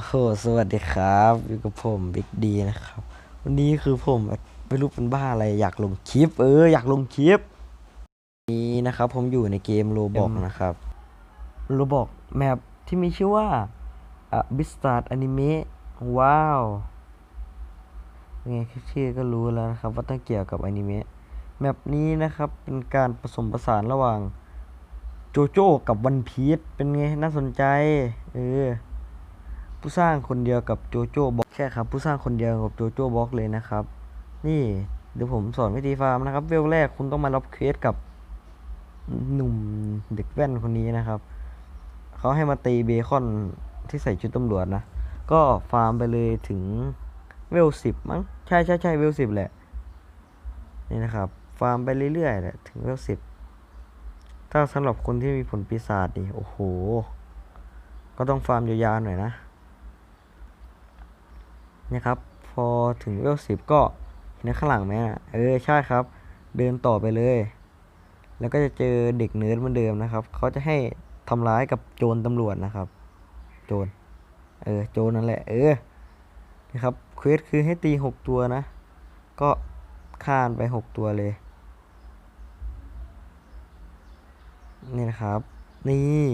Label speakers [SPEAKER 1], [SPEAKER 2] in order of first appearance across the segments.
[SPEAKER 1] อ้โห สวัสดีครับอยู่กับผมบิ๊กดีนะครับ วันนี้คือผมไม่รู้เป็นบ้าอะไรอยากลงคลิป เออ อยากลงคลิป นี้นะครับ ผมอยู่ในเกมโ o บอกนะครับโ o บอกแมปที่มีชื่อว่าอะบิสตาร์ดอนิเมะว้าวยังไงแค่ชื่อก็รู้แล้วนะครับ ว่าต้องเกี่ยวกับอนิเมะแมปนี้นะครับเป็นการผสมผสานระหว่างโจโจ้กับวันพีชเป็นไงน่าสนใจ เออ ผู้สร้างคนเดียวกับโจโจ้บล็อกใช่ครับ ผู้สร้างคนเดียวกับโจโจ้บล็อกเลยนะครับ นี่เดี๋ยวผมสอนวิธีฟาร์มนะครับ เวลแรกคุณต้องมารับเควสกับหนุ่มเด็กแว่นคนนี้นะครับเขาให้มาตีเบคอนที่ใส่ชุดตำรวจนะ ก็ฟาร์มไปเลยถึงเวลสิบมั้งใช่ใช่ใช่เวลสิบแหละ นี่นะครับ ฟาร์มไปเรื่อยๆแหละถึงเวลสิบถ้าสำหรับคนที่มีผลปีศาจนี่โอ้โห ก็ต้องฟาร์มยาวๆหน่อยนะ นะครับ พอถึงเวลสิบก็เห็นข้างหลังไหมอะเออใช่ครับ เดินต่อไปเลย แล้วก็จะเจอเด็กเนิร์ดเหมือนเดิมนะครับ เขาจะให้ทำร้ายกับโจรตำรวจนะครับ โจรเออโจรนั่นแหละ เออนะครับเควสคือให้ตีหกตัวนะ ก็ข้านไปหกตัวเลย นี่นะครับ นี่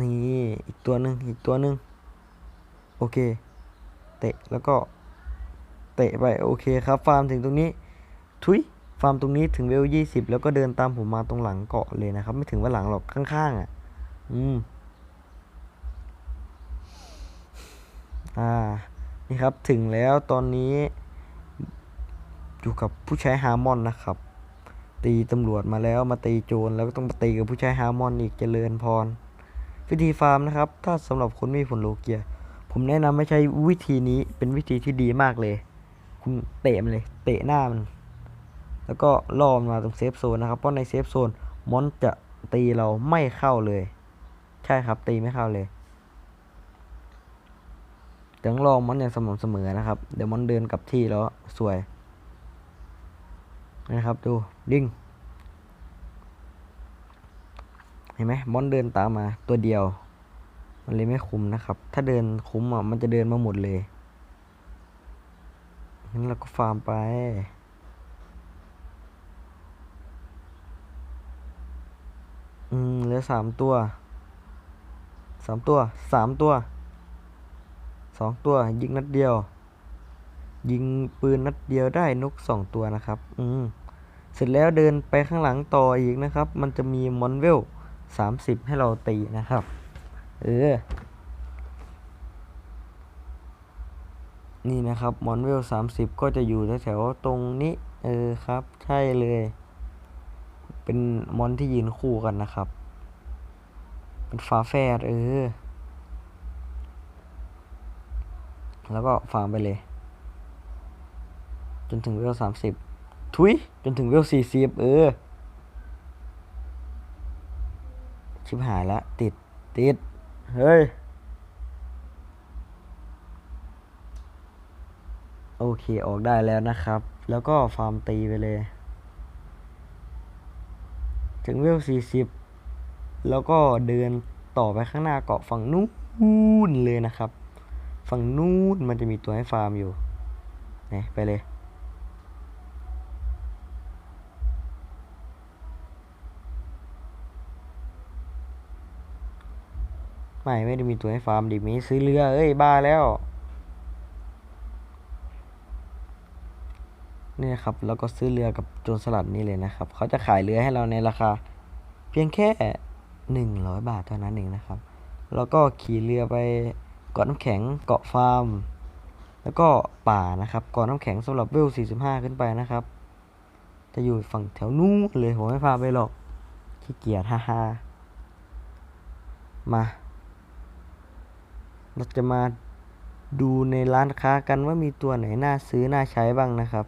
[SPEAKER 1] นี่อีกตัวหนึ่งอีกตัวหนึ่งโอเค เตะแล้วก็เตะไปโอเคครับ ฟาร์มถึงตรงนี้ ทุยฟาร์มตรงนี้ถึงเวลยี่สิบแล้วก็เดินตามผมมาตรงหลังเกาะเลยนะครับ ไม่ถึงว่าหลังหรอกข้างๆอะ อืมอ่านี่ครับถึงแล้วตอนนี้ อยู่กับผู้ใช้ฮาร์มอนนะครับ ตีตำรวจมาแล้วมาตีโจรแล้วก็ต้องมาตีกับผู้ใช้ฮาร์มอนอีกเจริญพร วิธีฟาร์มนะครับ ถ้าสำหรับคนไม่มีผลโลเกีย ผมแนะนำไม่ใช้วิธีนี้เป็นวิธีที่ดีมากเลย คุณเตะมันเลย เตะหน้ามัน แล้วก็ล่อมันมาตรงเซฟโซนนะครับ เพราะในเซฟโซนมอนจะตีเราไม่เข้าเลย ใช่ครับ ตีไม่เข้าเลยต้องลองมอนอย่างสม่ำเสมอนะครับ เดี๋ยวมอนเดินกลับที่แล้วสวยนะครับดูดิ้ง เห็นไหมมอนเดินตามมาตัวเดียว มันเลยไม่คุ้มนะครับ ถ้าเดินคุ้มอะมันจะเดินมาหมดเลยงั้นเราก็ฟาร์มไปอืมเหลือสามตัวสามตัวสามตัวสองตัว ยิงนัดเดียว ยิงปืนนัดเดียวได้นกสองตัวนะครับ อืมเสร็จแล้วเดินไปข้างหลังต่ออีกนะครับ มันจะมีมอนเวล สามสิบให้เราตีนะครับ เออ นี่นะครับ มอนเวลสามสิบก็จะอยู่แถวๆตรงนี้ เออครับ ใช่เลย เป็นมอนที่ยืนคู่กันนะครับ เป็นฝาแฝดเออ แล้วก็ฟาร์มไปเลย จนถึงเวลสามสิบทุยจนถึงเวลสี่สิบเออ ชิบหายละ ติด ติด เฮ้ย โอเค ออกได้แล้วนะครับ แล้วก็ฟาร์มตีไปเลย ถึงเวลสี่สิบแล้วก็เดินต่อไปข้างหน้าเกาะฝั่งนู้นเลยนะครับ ฝั่งนู้นมันจะมีตัวให้ฟาร์มอยู่ นี่ไปเลย ไม่ไม่ได้มีตัวให้ฟาร์มดิมีซื้อเรือเอ้ยบ้าแล้วนี่นะครับแล้วก็ซื้อเรือกับโจรสลัดนี่เลยนะครับ เขาจะขายเรือให้เราในราคา เพียงแค่หนึ่งร้อยบาทเท่านั้นเองนะครับ แล้วก็ขี่เรือไปเกาะน้ำแข็งเกาะฟาร์ม แล้วก็ป่านะครับเกาะน้ำแข็งสำหรับเวล45ขึ้นไปนะครับ จะอยู่ฝั่งแถวนู้นเลยผมไม่พาไปหรอกขี้เกียจฮ่าฮ่ามา เราจะมาดูในร้านค้ากันว่ามีตัวไหนน่าซื้อน่าใช้บ้างนะครับ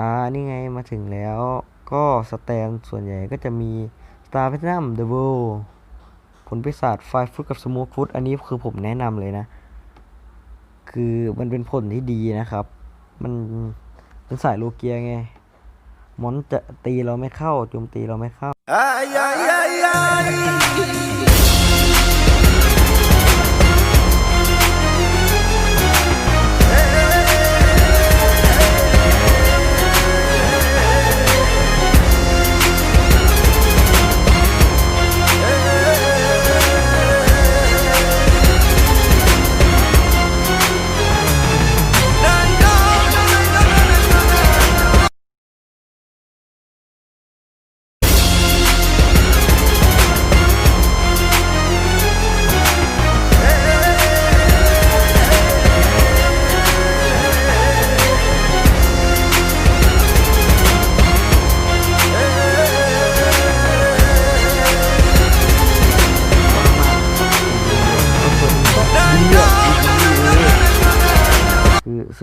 [SPEAKER 1] อ่า นี่ไงมาถึงแล้วก็สแตนส่วนใหญ่ก็จะมี Star Platinum The World ผลปีศาจไฟฟุตกับสโมกฟุตอันนี้คือผมแนะนำเลยนะ คือมันเป็นผลที่ดีนะครับ มันเป็นสายโลเกียไง มอนจะตีเราไม่เข้าโจมตีเราไม่เข้า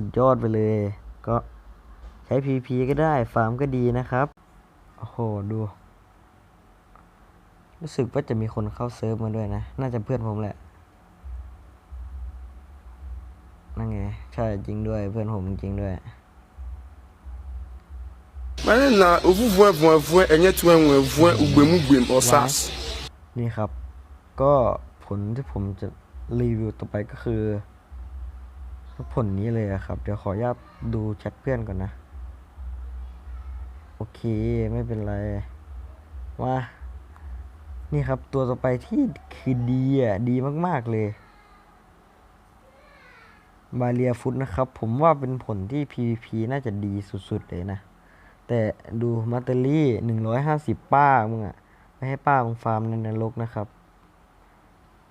[SPEAKER 1] สุดยอดไปเลย ก็ใช้ PVP ก็ได้ ฟาร์มก็ดีนะครับ โอ้โห ดู รู้สึกว่าจะมีคนเข้าเซิร์ฟมาด้วยนะ น่าจะเพื่อนผมแหละ นั่นไง ใช่จริงด้วยเพื่อนผมจริงด้วย
[SPEAKER 2] Mane na ovu voin voin voin enye tu enwe voin ugbemu gbem osas.
[SPEAKER 1] นี่ครับ ก็ผลที่ผมจะรีวิวต่อไปก็คือ ผลนี้เลยครับ เดี๋ยวขออนุญาตดูแชทเพื่อนก่อนนะ โอเคไม่เป็นไรว่านี่ครับตัวต่อไปที่คือดีอะดีมาก ๆ เลย บาเรียฟุตนะครับ ผมว่าเป็นผลที่ PVP น่าจะดีสุด ๆ เลยนะ แต่ดูมาเตอรี่หนึ่งร้อยห้าสิบป้ามึงอะ ไม่ให้ป้ามึงฟาร์มในนรกนะครับ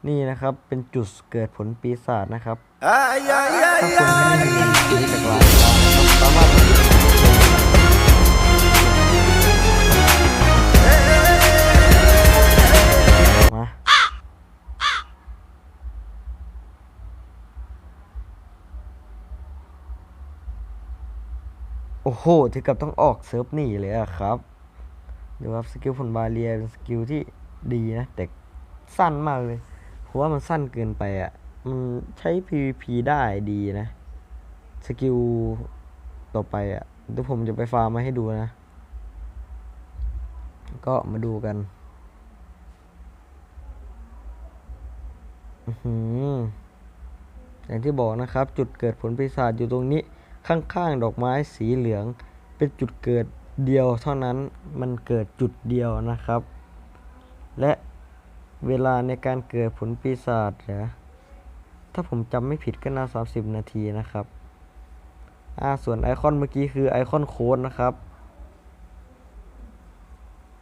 [SPEAKER 1] นี่นะครับเป็นจุดเกิดผลปีศาจนะครับถ้าคน
[SPEAKER 2] ay.
[SPEAKER 1] ที่ไม่มีซื้อจากร้านค้านะครับสามารถมาโอ้โหถึงกับต้องออกเซิร์ฟหนีเลยอะครับ ดูครับสกิลผลบาเรียเป็นสกิลที่ดีนะ แต่สั้นมากเลย เพราะว่ามันสั้นเกินไปอะ่ะ มันใช้ PVP ได้ดีนะ สกิลต่อไปอะ่ะเดี๋ยวผมจะไปฟาร์มมาให้ดูนะ ก็มาดูกันอือหืออย่างที่บอกนะครับ จุดเกิดผลปีศาจอยู่ตรงนี้ข้างๆ ดอกไม้สีเหลือง เป็นจุดเกิดเดียวเท่านั้นมันเกิดจุดเดียวนะครับ และ เวลาในการเกิดผลปีศาจเหรอถ้าผมจำไม่ผิดก็น่า 30 นาทีนะครับ อ่า ส่วนไอคอนเมื่อกี้คือไอคอนโค้ดนะครับ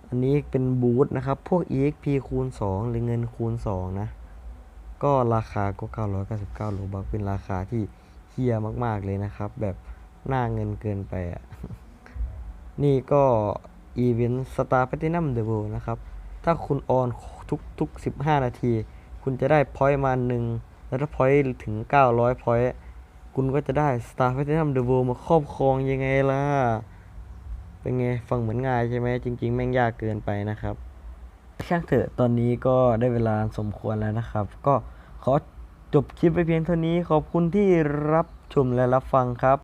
[SPEAKER 1] อันนี้เป็นบูทนะครับ พวก EXP คูณ 2 หรือเงินคูณ 2 นะ ก็ราคาก็ 999โลบักเป็นราคาที่เฮียมาก ๆ เลยนะครับ แบบหน้าเงินเกินไปอะ นี่ก็อีเวนต์สตาร์แพตินัมเดอะเวนะครับ ถ้าคุณออนทุกทุก 15 นาที คุณจะได้พอยต์มาหนึ่งแล้วถ้าพอยต์ถึง 900พอยต์คุณก็จะได้ Star Platinum The World มาครอบครองยังไงล่ะ เป็นไง ฟังเหมือนง่ายใช่ไหม จริง ๆ แม่งยากเกินไปนะครับ ช่างเถอะตอนนี้ก็ได้เวลาสมควรแล้วนะครับ ก็ขอจบคลิปไปเพียงเท่านี้ขอบคุณที่รับชมและรับฟังครับ